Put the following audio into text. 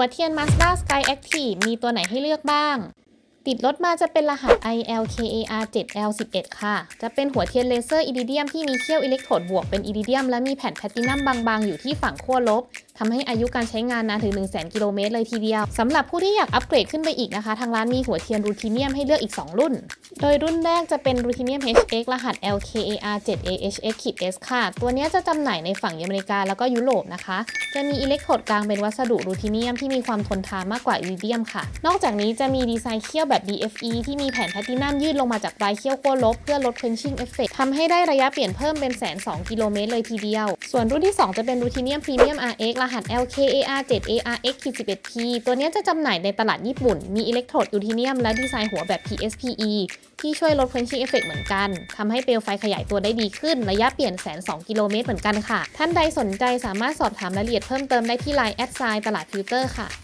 หัวเทียน Mazda Sky Active มีตัวไหนให้เลือกบ้าง ติดรถมาจะเป็นรหัส ILKAR 7L11 ค่ะ จะเป็นหัวเทียนเลเซอร์อิริเดียมที่มีเขี้ยวอิเล็กโทรดบวกเป็นอิริเดียมและมีแผ่นแพลตตินัมบางๆ อยู่ที่ฝั่งขั้วลบ ทำให้อายุการใช้งานนานถึง 1 0 0 0 0 กิโลเมตรเลยทีเดียวสำหรับผู้ที่อยากอัปเกรดขึ้นไปอีกนะคะ ทางร้านมีหัวเทียนรูทิเนียมให้เลือกอีก 2 รุ่น โดยรุ่นแรกจะเป็นรูทิเนียม HX รหัส LKAR 7AHX-S ค่ะ ตัวนี้จะจำหน่ายในฝั่งอเมริกาแล้วก็ยุโรปนะคะ จะมีอิเล็กโทรดกลางเป็นวัสดุรูทิเนียมที่มีความทนทานมากกว่าอิริเดียมค่ะ นอกจากนี้จะมีดีไซน์เขี้ยวแบบ DFE ที่มีแผ่นแพลตตินัมยืดลงมาจากปลายเขี้ยวขั้วลบเพื่อลด quenching effect ทำให้ได้ระยะเปลี่ยนเพิ่มเป็นแสน2กิโลเมตรเลยทีเดียว ส่วนรุ่นที่ 2 จะเป็นรูทิเนียม Premium RX รหัส LKAR 7ARX 11P ตัวนี้จะจำหน่ายในตลาดญี่ปุ่น มีอิเล็กโทรดยูทิเนียมและดีไซน์หัวแบบ PSPE ที่ช่วยลด quenching effect เหมือนกัน ทำให้เปลวไฟขยายตัวได้ดีขึ้น ระยะเปลี่ยนแสน2กิโลเมตรเหมือนกันค่ะ ท่านใดสนใจสามารถสอบถามรายละเอียดเพิ่มเติมได้ที่ไลน์แอดไซน์ตลาดฟิลเตอร์ค่ะ